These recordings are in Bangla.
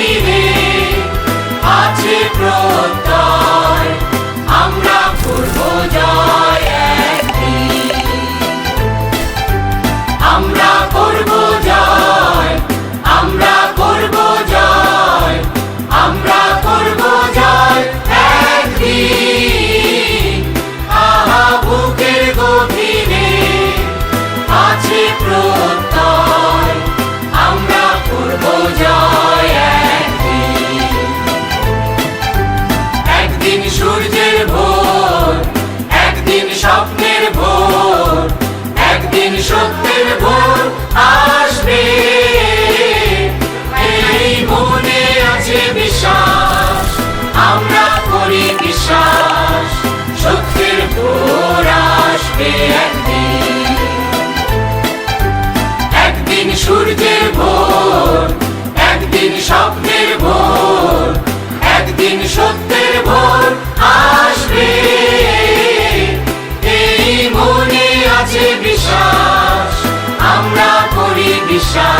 believe in. বিশ্বাস শক্তির একদিন। একদিন সূর্যের ভোর, একদিন স্বপ্নের ভোর, একদিন সত্যের ভোর আসবে। এই মনে আছে বিশ্বাস, আমরা করি বিশ্বাস।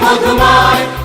will go by.